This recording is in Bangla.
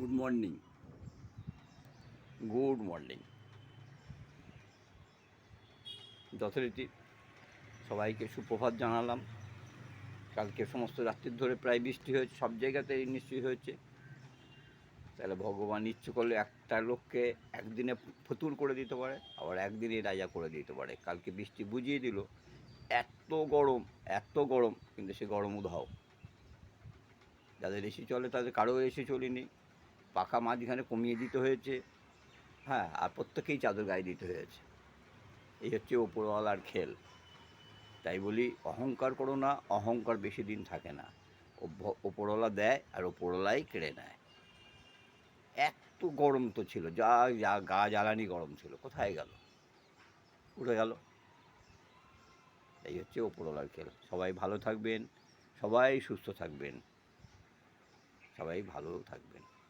গুড মর্নিং গুড মর্নিং যথারীতি সবাইকে সুপ্রভাত জানালাম। কালকে সমস্ত রাত্রির ধরে প্রায় বৃষ্টি হয়েছে, সব জায়গাতেই নিশ্চয়ই হয়েছে। তাহলে ভগবান ইচ্ছে করলে একটা লোককে একদিনে ফতুর করে দিতে পারে, আবার একদিনে রাজা করে দিতে পারে। কালকে বৃষ্টি বুঝিয়ে দিল, এত গরম এত গরম, কিন্তু সে গরম উধাও। যাদের এসি চলে, তাদের কারও এসি চলিনি। পাখা মাঝখানে কমিয়ে দিতে হয়েছে। হ্যাঁ আর প্রত্যেকেই চাদর গায়ে দিতে হয়েছে। এই হচ্ছে ওপরওয়ালার খেল। তাই বলি, অহংকার করো না, অহংকার বেশি দিন থাকে না। ওপরওয়ালা দেয় আর ওপরওয়ালাই কেড়ে নেয়। এত গরম তো ছিল, যা যা গা জ্বালানি গরম ছিল, কোথায় গেল? উঠে গেল। এই হচ্ছে ওপরওয়ালার খেল। সবাই ভালো থাকবেন, সবাই সুস্থ থাকবেন, সবাই ভালো থাকবেন।